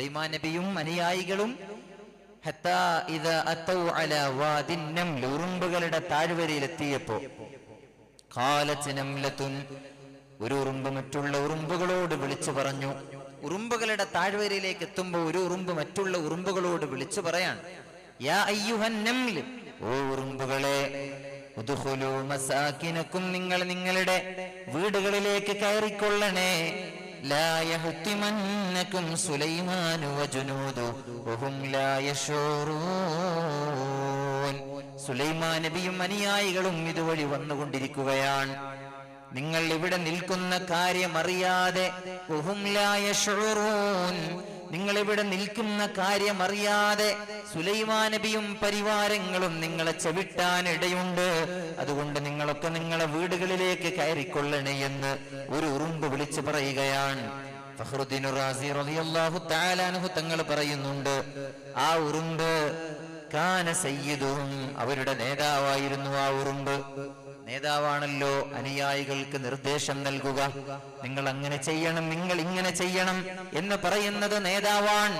സുലൈമാൻ നബിയും അനുയായികളും ഉറുമ്പുകളുടെ താഴ്വരയിലെത്തിയപ്പോ നംലത്തുൻ, ഒരു ഉറുമ്പ് മറ്റുള്ള ഉറുമ്പുകളോട് വിളിച്ചു പറഞ്ഞു. ഉറുമ്പുകളുടെ താഴ്വരയിലേക്ക് എത്തുമ്പോൾ ഒരു ഉറുമ്പ് മറ്റുള്ള ഉറുമ്പുകളോട് വിളിച്ചു പറയാണ്. യാ ഓ ഉറുമ്പുകളെ നിങ്ങൾ നിങ്ങളുടെ വീടുകളിലേക്ക് കയറിക്കൊള്ളണേ. ലാ يهتمنكم سليمان وجنوده വഹും لا يشعرون സുലൈമാൻ നബിയും അനുയായികളും ഇതുവഴി വന്നുകൊണ്ടിരിക്കുകയാണ്. നിങ്ങൾ ഇവിടെ നിൽക്കുന്ന കാര്യം അറിയാതെ ഇവിടെ നിൽക്കുന്ന കാര്യം അറിയാതെ സുലൈമാൻ നബിയും പരിവാരങ്ങളും നിങ്ങളെ ചവിട്ടാൻ ഇടയുണ്ട് അതുകൊണ്ട് നിങ്ങളൊക്കെ നിങ്ങളെ വീടുകളിലേക്ക് കയറിക്കൊള്ളണേ എന്ന് ഒരു ഉറുമ്പ് വിളിച്ചു പറയുകയാണ്. ഫഹ്റുദ്ദീൻ റാസി റളിയല്ലാഹു തആല അൻഹു തങ്ങൾ പറയുന്നുണ്ട്. ആ ഉറുമ്പ് കാന സയ്യിദും അവരുടെ നേതാവായിരുന്നു ആ ഉറുമ്പ്. നേതാവാണല്ലോ അനുയായികൾക്ക് നിർദ്ദേശം നൽകുക. നിങ്ങൾ അങ്ങനെ ചെയ്യണം നിങ്ങൾ ഇങ്ങനെ ചെയ്യണം എന്ന് പറയുന്നത് നേതാവാൻ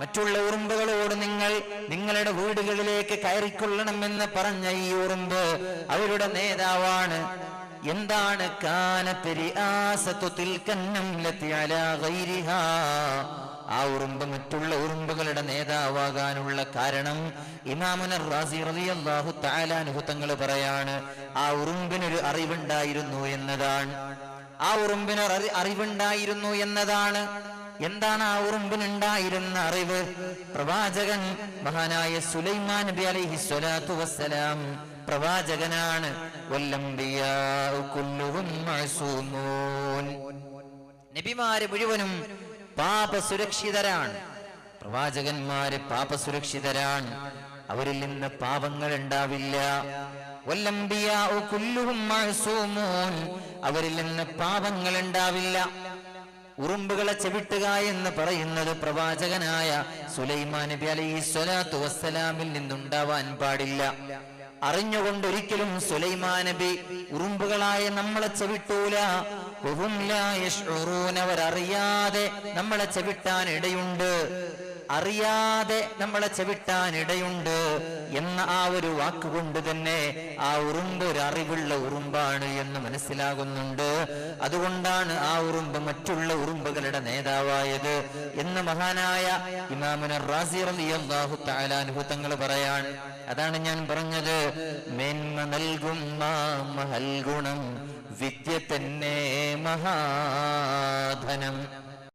മറ്റുള്ള ഉറുമ്പുകളോട് നിങ്ങൾ നിങ്ങളുടെ വീടുകളിലേക്ക് കയറിക്കൊള്ളണമെന്ന് പറഞ്ഞ ഈ ഉറുമ്പ് അവരുടെ നേതാവാണ്. എന്താണ് ആ ഉറുമ്പ് മറ്റുള്ള ഉറുമ്പുകളുടെ നേതാവാകാനുള്ള കാരണം ഇമാമുനർ റാസി റളിയല്ലാഹു തആല അൻഹു തങ്ങൾ പറയാണ് ആ ഉറുമ്പിനൊരു അറിവുണ്ടായിരുന്നു എന്നതാണ്. ആ ഉറുമ്പിന് അറി- അറിവുണ്ടായിരുന്നു എന്നതാണ്. എന്താണ് ആ ഉറുമ്പിനുണ്ടായിരുന്ന അറിവ്? പ്രവാചകൻ മഹാനായ സുലൈമാൻ നബി അലൈഹി സ്വലാത്തു വസ്സലാം പ്രവാചകനാണ്. നബിമാര് മുഴുവനും പാപസുരക്ഷിതരാണ്. പ്രവാചകന്മാര് പാപസുരക്ഷിതരാണ്. അവരിൽ നിന്ന് പാപങ്ങൾ ഉണ്ടാവില്ല അവരിൽ നിന്ന് പാപങ്ങൾ ഉണ്ടാവില്ല ഉറുമ്പുകളെ ചെവിട്ടുക എന്ന് പറയുന്നത് പ്രവാചകനായ സുലൈമാൻ നബി അലൈഹി സ്വലാത്തു വസ്സലാമിൽ നിന്നുണ്ടാവാൻ പാടില്ല. അറിഞ്ഞുകൊണ്ടൊരിക്കലും സുലൈമാൻ നബി ഉറുമ്പുകളായ നമ്മളെ ചവിട്ടൂലൂനവരറിയാതെ നമ്മളെ ചവിട്ടാൻ ഇടയുണ്ട്. അറിയാതെ നമ്മളെ ചെവിട്ടാൻ ഇടയുണ്ട് എന്ന ആ ഒരു വാക്കുകൊണ്ട് തന്നെ ആ ഉറുമ്പ് ഒരു അറിവുള്ള ഉറുമ്പാണ് എന്ന് മനസ്സിലാകുന്നുണ്ട്. അതുകൊണ്ടാണ് ആ ഉറുമ്പ് മറ്റുള്ള ഉറുമ്പുകളുടെ നേതാവായത് എന്ന് മഹാനായ ഇമാമുന റാസി റളിയല്ലാഹു തആല അൻഹു തങ്ങൾ പറയാൻ അതാണ് ഞാൻ പറഞ്ഞത് മേന്മ നൽകും മഹൽ ഗുണം വിദ്യ തന്നെ മഹാധനം.